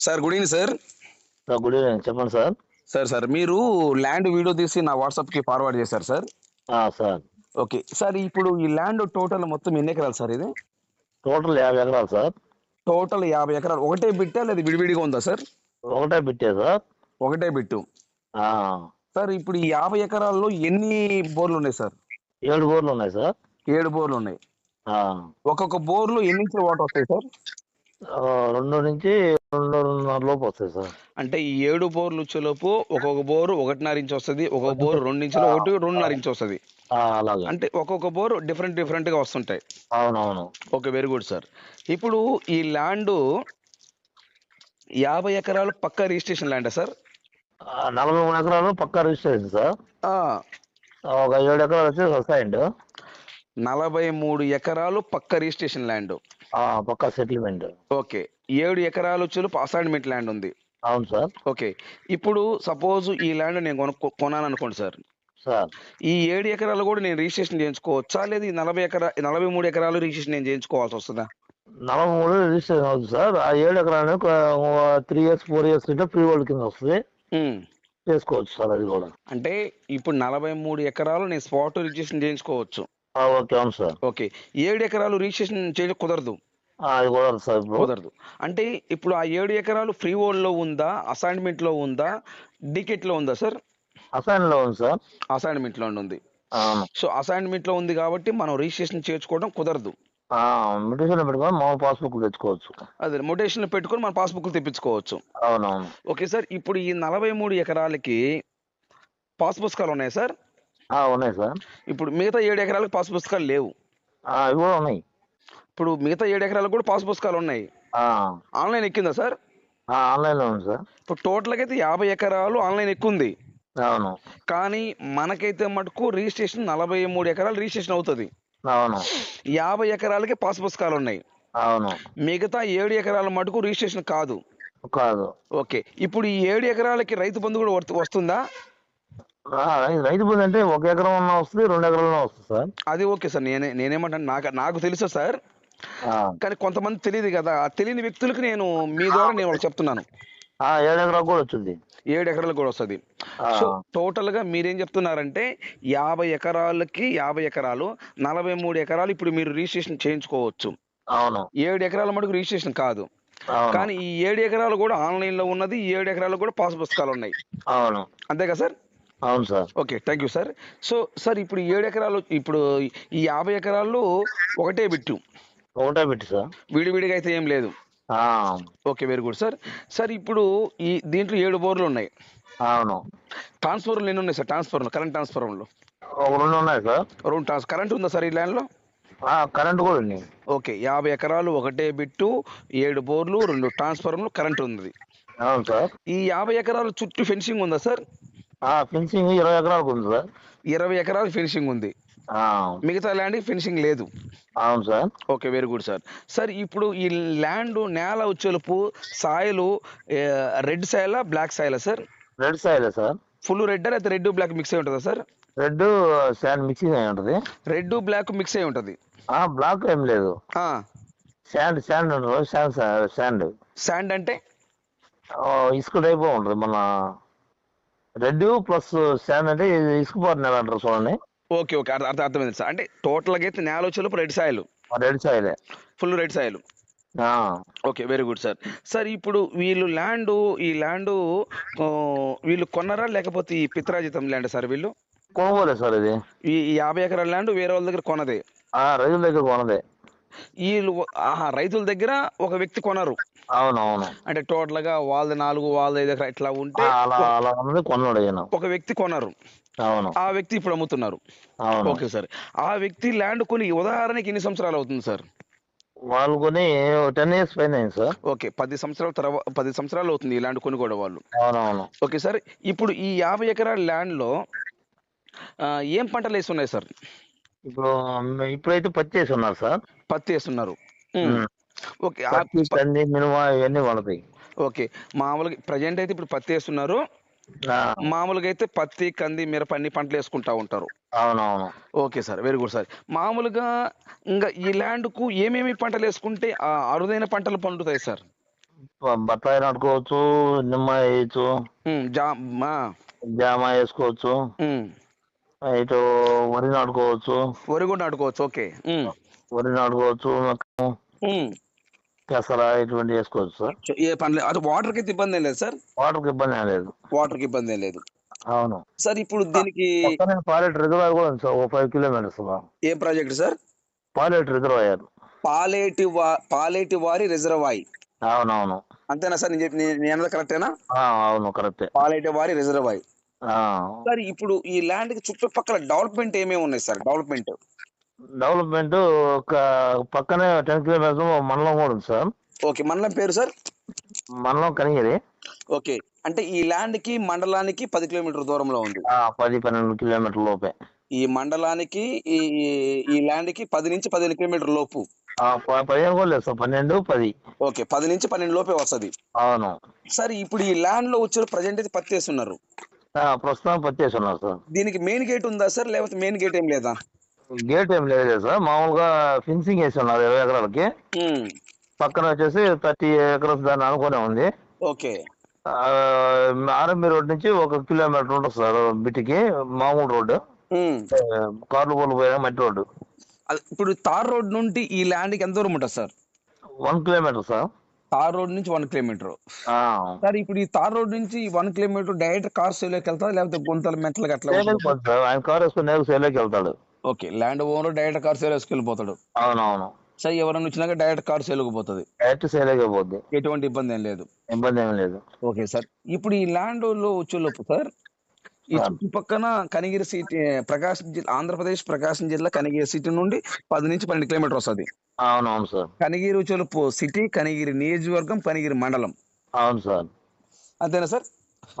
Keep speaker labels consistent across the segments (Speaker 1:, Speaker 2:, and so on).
Speaker 1: Sir good evening sir.
Speaker 2: Good evening. చెప్పండి sir.
Speaker 1: Sir sir మీరు land video తీసి నా వాట్సాప్కి ఫార్వర్డ్ చేశారు సార్.
Speaker 2: సార్.
Speaker 1: ఓకే. సార్ ఇప్పుడు ఈ ల్యాండ్ టోటల్ మొత్తం ఎన్ని ఎకరాలు సార్ ఇది?
Speaker 2: టోటల్ యాభై ఎకరాలు సార్.
Speaker 1: టోటల్ యాభై ఎకరాలు. ఒకటే బిట్టా లేదా విడివిడిగా ఉందా సార్?
Speaker 2: ఒకటే బిట్టే సార్.
Speaker 1: ఒకటే బిట్టు. సార్ ఇప్పుడు ఈ యాభై ఎకరాల్లో ఎన్ని బోర్లు ఉన్నాయి సార్?
Speaker 2: ఏడు బోర్లు ఉన్నాయి సార్.
Speaker 1: ఏడు బోర్లు ఉన్నాయి. ఒక్కొక్క బోర్లు ఎన్ని ఇంచుల వాటర్ వస్తాయి సార్?
Speaker 2: రెండు నుంచి రెండున్నర లోపు వస్తాయి సార్.
Speaker 1: అంటే ఈ ఏడు బోర్లు వచ్చేలోపు ఒక్కొక్క బోరు ఒకటిన్నర ఇంచ్ వస్తుంది ఒక్కొక్క బోరు రెండు ఇంచులు ఒకటి రెండున్నర ఇంచ్ వస్తుంది.
Speaker 2: అలాగే.
Speaker 1: అంటే ఒక్కొక్క బోరు డిఫరెంట్ డిఫరెంట్గా వస్తుంటాయి.
Speaker 2: అవునవును.
Speaker 1: ఓకే వెరీ గుడ్ సార్ ఇప్పుడు ఈ ల్యాండ్ యాభై ఎకరాలు పక్క రిజిస్ట్రేషన్ ల్యాండా సార్
Speaker 2: నలభై మూడు ఎకరాలు పక్కా రిజిస్టర్ అయింది సార్ ఒక ఏడు ఎకరాలు వచ్చి సొసైండ్
Speaker 1: నలభై మూడు ఎకరాలు పక్క రిజిస్ట్రేషన్ ల్యాండ్.
Speaker 2: పక్కా సెటిల్మెంట్
Speaker 1: ఓకే. ఏడు ఎకరాలు వచ్చి అసైన్మెంట్ ల్యాండ్ ఉంది.
Speaker 2: అవును సార్.
Speaker 1: ఓకే. ఇప్పుడు సపోజ్ ఈ ల్యాండ్ నేను కొనుక్కో కొనాను అనుకోండి సార్.
Speaker 2: సార్.
Speaker 1: ఈ ఏడు ఎకరాలు కూడా నేను రిజిస్ట్రేషన్ చేయించుకోవచ్చా? లేదా ఈ నలభై ఎకరా నలభై మూడు ఎకరాలు రిజిస్ట్రేషన్ నేను చేయించుకోవాల్సి వస్తుందా?
Speaker 2: నలభై మూడు రిజిస్ట్రేషన్ అవుతుంది సార్. ఆ ఏడు ఎకరాలు త్రీ ఇయర్స్ ఫోర్ ఇయర్స్ ఉంటే ప్రీ హోల్డ్ కింద వస్తుంది. చేసుకోవచ్చు సార్ అది కూడా.
Speaker 1: అంటే ఇప్పుడు నలభై మూడు ఎకరాలు నేను స్పాట్ రిజిస్ట్రేషన్ చేయించుకోవచ్చు.
Speaker 2: ఓకే. అవును సార్.
Speaker 1: ఓకే. ఏడు ఎకరాలు రిజిస్ట్రేషన్ చేయడం కుదరదు.
Speaker 2: అది సార్
Speaker 1: కుదరదు. అంటే ఇప్పుడు ఆ ఏడు ఎకరాలు ఫ్రీ లో ఉందా? అసైన్మెంట్లో ఉందా? డికెట్లో ఉందా సార్?
Speaker 2: అసైన్లో ఉంది సార్.
Speaker 1: అసైన్మెంట్లో ఉంది. సో అసైన్మెంట్లో ఉంది కాబట్టి మనం రిజిస్ట్రేషన్ చేర్చుకోవడం కుదరదు.
Speaker 2: మెడిసిన్ పెట్టుకొని పాస్బుక్ తెచ్చుకోవచ్చు.
Speaker 1: అదే మొటేషన్ పెట్టుకొని మన పాస్బుక్ తెప్పించుకోవచ్చు.
Speaker 2: అవునవును.
Speaker 1: ఓకే సార్ ఇప్పుడు ఈ నలభై మూడు ఎకరాలకి పాస్ పుస్తకాలు ఉన్నాయి సార్?
Speaker 2: ఉన్నాయి సార్.
Speaker 1: ఇప్పుడు మిగతా ఏడు ఎకరాలకు పాస్ పుస్తకాలు లేవు.
Speaker 2: ఆ, ఇవి కూడా ఉన్నాయి.
Speaker 1: ఇప్పుడు మిగతా ఏడు ఎకరాలకు కూడా పాస్ పుస్తకాలు ఉన్నాయి. ఆన్లైన్ ఎక్కిందా సార్?
Speaker 2: ఆ, ఆన్లైన్లో ఉంది సార్.
Speaker 1: ఇప్పుడు టోటల్గా అయితే యాభై ఎకరాలు ఆన్లైన్ ఎక్కుంది.
Speaker 2: అవును.
Speaker 1: కానీ మనకైతే మటుకు రిజిస్ట్రేషన్ నలభై మూడు ఎకరాలు రిజిస్ట్రేషన్ అవుతుంది.
Speaker 2: అవును.
Speaker 1: యాభై ఎకరాలకి పాస్ పుస్తకాలు ఉన్నాయి.
Speaker 2: అవును.
Speaker 1: మిగతా ఏడు ఎకరాల మటుకు రిజిస్ట్రేషన్ కాదు.
Speaker 2: కాదు.
Speaker 1: ఓకే. ఇప్పుడు ఈ ఏడు ఎకరాలకి రైతు బంధు కూడా వస్తుందా?
Speaker 2: రైతు బంధు అంటే ఒక ఎకరం ఉన్నా వస్తుంది రెండు ఎకరాలన్నా వస్తుంది సార్.
Speaker 1: అది ఓకే సార్ నేనే నేనేమంటాను నాకు నాకు తెలుసు సార్. కానీ కొంతమంది తెలియదు కదా తెలియని వ్యక్తులకు నేను మీ ద్వారా నేను వాళ్ళకి చెప్తున్నాను.
Speaker 2: ఏడు ఎకరాలు కూడా వచ్చింది.
Speaker 1: ఏడు ఎకరాలకు కూడా వస్తుంది. సో టోటల్గా మీరేం చెప్తున్నారంటే యాభై ఎకరాలకి యాభై ఎకరాలు నలభై మూడు ఎకరాలు ఇప్పుడు మీరు రిజిస్ట్రేషన్ చేయించుకోవచ్చు.
Speaker 2: అవును.
Speaker 1: ఏడు ఎకరాల మటుకు రిజిస్ట్రేషన్ కాదు. కానీ ఈ ఏడు ఎకరాలు కూడా ఆన్లైన్లో ఉన్నది ఈ ఏడు ఎకరాలు కూడా పాస్ పుస్తకాలు ఉన్నాయి.
Speaker 2: అవును.
Speaker 1: అంతే కదా సార్?
Speaker 2: అవును sir.
Speaker 1: Okay thank you sir. So sir ఇప్పుడు ఏడు ఎకరాలు ఇప్పుడు ఈ యాభై ఎకరాల్లో ఒకటే బిట్టు.
Speaker 2: ఒకటే పెట్టి సార్.
Speaker 1: విడివిడిగా అయితే ఏం లేదు. Okay very good sir. Sir ఇప్పుడు ఈ దీంట్లో ఏడు బోర్లు ఉన్నాయి.
Speaker 2: అవును.
Speaker 1: ట్రాన్స్ఫర్లు ఎన్ని ఉన్నాయి సార్? ట్రాన్స్ఫర్లు కరెంట్ ట్రాన్స్ఫర్లు.
Speaker 2: ఒక రెండు ఉన్నాయి సార్.
Speaker 1: రెండు ట్రాన్స్ కరెంట్ ఉందా సార్ ఈ ల్యాండ్లో?
Speaker 2: కరెంట్ కూడా ఉంది.
Speaker 1: ఓకే యాభై ఎకరాలు ఒకటే బిట్టు ఏడు బోర్లు రెండు ట్రాన్స్ఫార్మర్లు కరెంట్ ఉంది.
Speaker 2: అవును సార్.
Speaker 1: ఈ యాభై ఎకరాల చుట్టూ ఫెన్సింగ్ ఉందా సార్?
Speaker 2: ఫెన్సింగ్ ఇరవై ఎకరాలకు ఉంది సార్.
Speaker 1: ఇరవై ఎకరాలు ఫెన్సింగ్ ఉంది. మిగతా ల్యాండ్ ఫెన్సింగ్ లేదు.
Speaker 2: అవును sir.
Speaker 1: Okay very good sir sir ఇప్పుడు ఈ ల్యాండ్ నేల వచ్చేలుపు సాయిలు రెడ్ సాయిలా black సాయిలా sir
Speaker 2: red side sir.
Speaker 1: Full red అయితే రెడ్ బ్లాక్ మిక్స్ అయి ఉంటుందా సార్
Speaker 2: రెడ్ శాండ్ మిక్సింగ్ అయి ఉంటుంది.
Speaker 1: రెడ్ బ్లాక్ మిక్స్ అయి ఉంటుంది.
Speaker 2: బ్లాక్ ఏం లేదు. శాండ్ శాండ్ ఉంటుంది శాండ్ శాండ్
Speaker 1: శాండ్ అంటే?
Speaker 2: ఇసుక టైప్ ఉంటుంది మన రెడ్ ప్లస్ శాండ్ అంటే ఇది ఇసుక పారు నేల అంటారు చూడండి.
Speaker 1: Okay okay. అర్థం అర్థం- అర్థమైంది సార్. అంటే టోటల్గా అయితే నేల వచ్చేలోపు రెడ్ సాయిల్
Speaker 2: రెడ్ సైడే
Speaker 1: ఫుల్ రెడ్ సాయిల్
Speaker 2: ఆ,
Speaker 1: okay very good sir sir ఇప్పుడు వీళ్ళు ల్యాండ్ ఈ ల్యాండ్ వీళ్ళు కొన్నారా లేకపోతే ఈ పిత్రాజితం ల్యాండ్ సార్ వీళ్ళు?
Speaker 2: కొనుగోలే సార్ ఇది.
Speaker 1: ఈ యాభై ఎకరాల ల్యాండ్ వేరే వాళ్ళ దగ్గర కొన్నదే
Speaker 2: ఆ, రైతుల దగ్గర కొనదే.
Speaker 1: వీళ్ళు ఆహా రైతుల దగ్గర ఒక వ్యక్తి కొనరు.
Speaker 2: అవును అవును
Speaker 1: అంటే టోటల్గా వాళ్ళది నాలుగు వాళ్ళది ఐదు ఎకరా ఇట్లా ఉంటే ఒక వ్యక్తి కొనరు.
Speaker 2: అవును.
Speaker 1: ఆ వ్యక్తి ఇప్పుడు అమ్ముతున్నారు. Okay sir. ఆ వ్యక్తి ల్యాండ్ కొని ఉదాహరణకి ఎన్ని సంవత్సరాలు అవుతుంది సార్?
Speaker 2: వాళ్ళు కొని టెన్ ఇయర్స్ పైన సార్.
Speaker 1: ఓకే పది సంవత్సరాల తర్వాత పది సంవత్సరాలు అవుతుంది ఈ ల్యాండ్ కొని కూడా వాళ్ళు.
Speaker 2: అవునవును.
Speaker 1: ఓకే సార్ ఇప్పుడు ఈ యాభై ఎకరాల ల్యాండ్లో ఏం పంటలు వేస్తున్నాయి సార్?
Speaker 2: ఇప్పుడు ఇప్పుడైతే పత్తి వేసి ఉన్నారు సార్.
Speaker 1: పత్తి వేస్తున్నారు. ఓకే ఆ
Speaker 2: పత్తి
Speaker 1: ప-
Speaker 2: కంది మినుమ ఇవన్నీ పడతాయి
Speaker 1: ఓకే మామూలుగా ప్రజెంట్ అయితే ఇప్పుడు పత్తి వేస్తున్నారు
Speaker 2: ఆ,
Speaker 1: మామూలుగా అయితే పత్తి కంది మిరప అన్ని పంటలు వేసుకుంటా ఉంటారు.
Speaker 2: అవునవును.
Speaker 1: Okay sir very good sir. మామూలుగా ఇంకా ఈ ల్యాండ్కు ఏమేమి పంటలు వేసుకుంటే ఆ అరుదైన పంటలు పండుతాయి సార్?
Speaker 2: బ- బత్తాయి నాటుకోవచ్చు నిమ్మ వేయచ్చు.
Speaker 1: ఉమ్, జా ఆ,
Speaker 2: జామ వేసుకోవచ్చు.
Speaker 1: ఉమ్.
Speaker 2: ఇటు వరి నాటుకోవచ్చు.
Speaker 1: వరి కూడా నాటుకోవచ్చు ఓకే.
Speaker 2: వరి నాటుకోవచ్చు. పెసర ఇటువంటి వేసుకోవచ్చు సార్.
Speaker 1: ఏ పని అది వాటర్కి అయితే ఇబ్బంది లేదు సార్?
Speaker 2: వాటర్కి ఇబ్బంది ఏం లేదు.
Speaker 1: వాటర్కి ఇబ్బంది ఏం లేదు.
Speaker 2: అవును.
Speaker 1: సార్ ఇప్పుడు దీనికి
Speaker 2: పాలెట్ రిజర్వాయర్ కూడా ఉంది సార్ ఒక ఫైవ్ కిలోమీటర్స్
Speaker 1: ఏ project sir?
Speaker 2: Palet reservoir.
Speaker 1: Paleti Paleti వారి రిజర్వాయర్
Speaker 2: అవునవును.
Speaker 1: అంతేనా సార్? నేను చెప్పి నేను- కరెక్టేనా?
Speaker 2: అవును కరెక్టే.
Speaker 1: పాలేటి వారి రిజర్వాయర్
Speaker 2: ఆ.
Speaker 1: సార్ ఇప్పుడు ఈ ల్యాండ్కి చుట్టుపక్కల డెవలప్మెంట్ ఏమేమి ఉన్నాయి సార్? డెవలప్మెంట్.
Speaker 2: డెవలప్మెంట్ ఒక పక్కనే టెన్ కిలోమీటర్స్ మండలం కూడా ఉంది సార్.
Speaker 1: ఓకే మండలం పేరు సార్?
Speaker 2: మండలం కనిగిరి.
Speaker 1: ఓకే అంటే ఈ ల్యాండ్కి మండలానికి పది కిలోమీటర్ దూరంలో ఉంది.
Speaker 2: ఆ, పది పన్నెండు కిలోమీటర్ల లోపే.
Speaker 1: ఈ మండలానికి ఈ ఈ- ఈ ల్యాండ్కి పది నుంచి పదిహేను కిలోమీటర్ లోపు.
Speaker 2: ఆ, ప- పదిహేను కూడా లేదు సార్ పన్నెండు పది.
Speaker 1: ఓకే పది నుంచి పన్నెండు లోపే వస్తది.
Speaker 2: అవును.
Speaker 1: సార్ ఇప్పుడు ఈ ల్యాండ్లో వచ్చారు ప్రజెంట్ అయితే పత్తి వేస్తున్నారు
Speaker 2: ఆ, ప్రస్తుతం పచ్చేసి ఉన్నారు సార్.
Speaker 1: దీనికి మెయిన్ గేట్ ఉందా సార్? లేకపోతే మెయిన్ గేట్ ఏం లేదా?
Speaker 2: గేట్ ఏం లేదు సార్. మామూలుగా ఫెన్సింగ్ వేసి ఉన్నారు ఇరవై ఎకరాలకి. పక్కన వచ్చేసి థర్టీ ఎకర్స్ దాన్ని అనుకునే ఉంది.
Speaker 1: ఓకే.
Speaker 2: ఆర్ఎంబి రోడ్ నుంచి ఒక కిలోమీటర్ ఉంటుంది సార్ బిటికి మామూలు రోడ్డు. కార్లు బోర్లు పోయే మట్టి రోడ్డు.
Speaker 1: ఇప్పుడు తార్ రోడ్ నుండి ఈ ల్యాండ్కి ఎంత దూరం ఉంటుంది sir?
Speaker 2: One kilometre sir.
Speaker 1: Tar road నుంచి వన్ కిలోమీటర్. సార్ ఇప్పుడు ఈ తార్ రోడ్ నుంచి వన్ కిలోమీటర్ డైరెక్ట్ కార్ సేలోకి వెళ్తా లేకపోతే గుంతలు మెట్లకి అట్లా
Speaker 2: పోతుంది ఆయన కార్ వేసుకుని నేరుగా సేలోకి వెళ్తాడు.
Speaker 1: Okay land owner direct car sale వెళ్ళిపోతాడు.
Speaker 2: అవునవును.
Speaker 1: సార్ ఎవరైనా వచ్చినాక డైరెక్ట్ కార్ సేల్కి పోతుంది.
Speaker 2: డైరెక్ట్ సేలోకి పోద్ది.
Speaker 1: ఎటువంటి ఇబ్బంది ఏం లేదు.
Speaker 2: ఇబ్బంది ఏమీ లేదు.
Speaker 1: Okay sir. ఇప్పుడు ఈ ల్యాండ్లో వచ్చేలోపు సార్ ఈ. చుట్టుపక్కన కనిగిరి సిటీ ప్రకాశం జిల్లా ఆంధ్రప్రదేశ్ ప్రకాశం జిల్లా కనిగిరి సిటీ నుండి పది నుంచి పన్నెండు కిలోమీటర్ వస్తుంది.
Speaker 2: అవునవును సార్.
Speaker 1: కనిగిరి వచ్చేలోపు సిటీ కనిగిరి నియోజకవర్గం కనిగిరి మండలం.
Speaker 2: అవును సార్.
Speaker 1: అంతేనా సార్?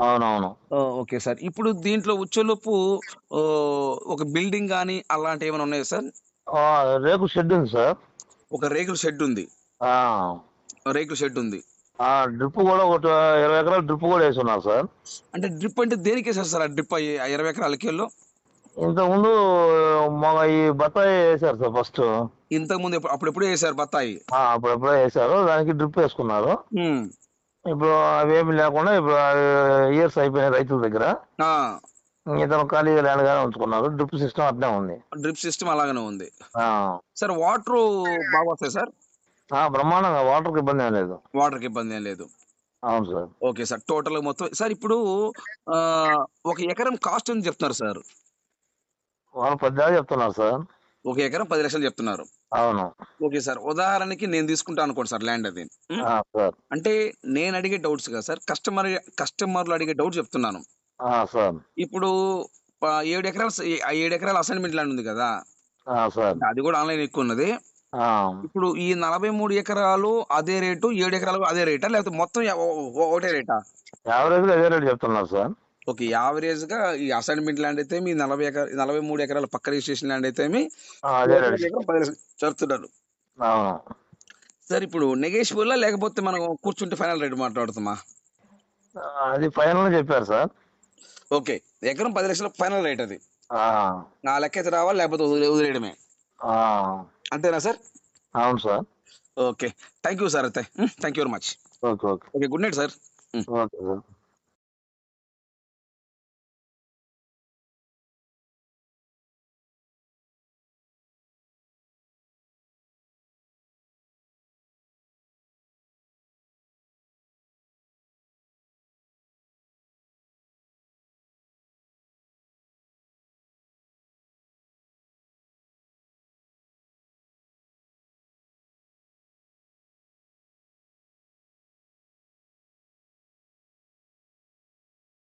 Speaker 2: అవునవును.
Speaker 1: Okay sir. ఇప్పుడు దీంట్లో వచ్చేలోపు ఓ, ఒక బిల్డింగ్ కానీ అలాంటి ఏమైనా ఉన్నాయా సార్?
Speaker 2: ఆ, రేకు షెడ్ ఉంది సార్.
Speaker 1: ఒక రేకుల షెడ్ ఉంది.
Speaker 2: ఆ,
Speaker 1: రేకుల షెడ్ ఉంది.
Speaker 2: డ్రిప్ కూడా ఒక ఇరవై ఎకరాల డ్రిప్ కూడా వేసి ఉన్నారు సార్.
Speaker 1: అంటే డ్రిప్ అంటే దేనికి వేసారు సార్ ఆ డ్రిప్ ఇరవై ఎకరాల కిలో?
Speaker 2: ఇంతకుముందు మొగ ఈ బత్తాయి వేశారు సార్ ఫస్ట్.
Speaker 1: ఇంతకు ముందు ఎప్పుడు అప్పుడెప్పుడు వేసారు బత్తాయి?
Speaker 2: అప్పుడెప్పుడో వేశారు దానికి డ్రిప్ వేసుకున్నారు. ఇప్పుడు అవేమి లేకుండా ఇప్పుడు ఇయర్స్ అయిపోయినాయి రైతుల దగ్గర. ఇతను ఖాళీగా ల్యాండ్గానే ఉంచుకున్నారు డ్రిప్ సిస్టమ్ అట్నే ఉంది.
Speaker 1: డ్రిప్ సిస్టమ్ అలాగనే ఉంది.
Speaker 2: ఆ,
Speaker 1: సార్ వాటర్ బాగా వస్తాయి సార్?
Speaker 2: బ్రహ్మాండంగా వాటర్కి ఇబ్బంది ఏం లేదు.
Speaker 1: వాటర్కి ఇబ్బంది ఏం లేదు.
Speaker 2: అవును సార్.
Speaker 1: ఓకే సార్ టోటల్ మొత్తం సార్ ఇప్పుడు ఆ, ఒక ఎకరం కాస్ట్ అని చెప్తున్నారు సార్?
Speaker 2: వాళ్ళు పెద్దగా చెప్తున్నారు సార్.
Speaker 1: ఒక ఎకరం పది లక్షలు చెప్తున్నారు.
Speaker 2: అవును.
Speaker 1: ఓకే సార్ ఉదాహరణకి నేను తీసుకుంటాను అనుకోండి సార్ ల్యాండ్ అది. ఉమ్.
Speaker 2: ఆ, సార్.
Speaker 1: అంటే నేను అడిగే డౌట్స్ కదా సార్ కస్టమర్ కస్టమర్లు అడిగే డౌట్స్ చెప్తున్నాను.
Speaker 2: ఆ, సార్.
Speaker 1: ఇప్పుడు ఏడు ఎకరాల ఆ ఏడు ఎకరాల అసైన్మెంట్ ల్యాండ్ ఉంది కదా.
Speaker 2: ఆ, సార్.
Speaker 1: అది కూడా ఆన్లైన్ ఎక్కువ ఉన్నది. ఇప్పుడు ఈ నలభై మూడు ఎకరాలు అదే రేటు ఏడు ఎకరాలు అదే రేటా? లేకపోతే మొత్తం ఒకటే రేటా?
Speaker 2: యావరేజ్గా అదే రేట్ చెప్తున్నారు సార్.
Speaker 1: ఓకే యావరేజ్గా ఈ అసైన్మెంట్ ల్యాండ్ అయితే మీ నలభై ఎకరా నలభై మూడు ఎకరాల పక్క రిజిస్ట్రేషన్ ల్యాండ్ అయితే మీ చెప్తున్నారు సార్ ఇప్పుడు నెగేషియబుల్ లేకపోతే మనం కూర్చుంటే ఫైనల్ రేట్ మాట్లాడుతామా?
Speaker 2: అది ఫైనల్ చెప్పారు సార్.
Speaker 1: ఓకే ఎకరం పది లక్షల ఫైనల్ రేట్ అది. నా లెక్క అయితే రావాలి లేకపోతే వదిలే వదిలేయడమే. అంతేనా సార్?
Speaker 2: అవును sir.
Speaker 1: Okay. Thank you sir అయితే. Thank you very much.
Speaker 2: Okay okay.
Speaker 1: Okay good night sir.
Speaker 2: Okay sir.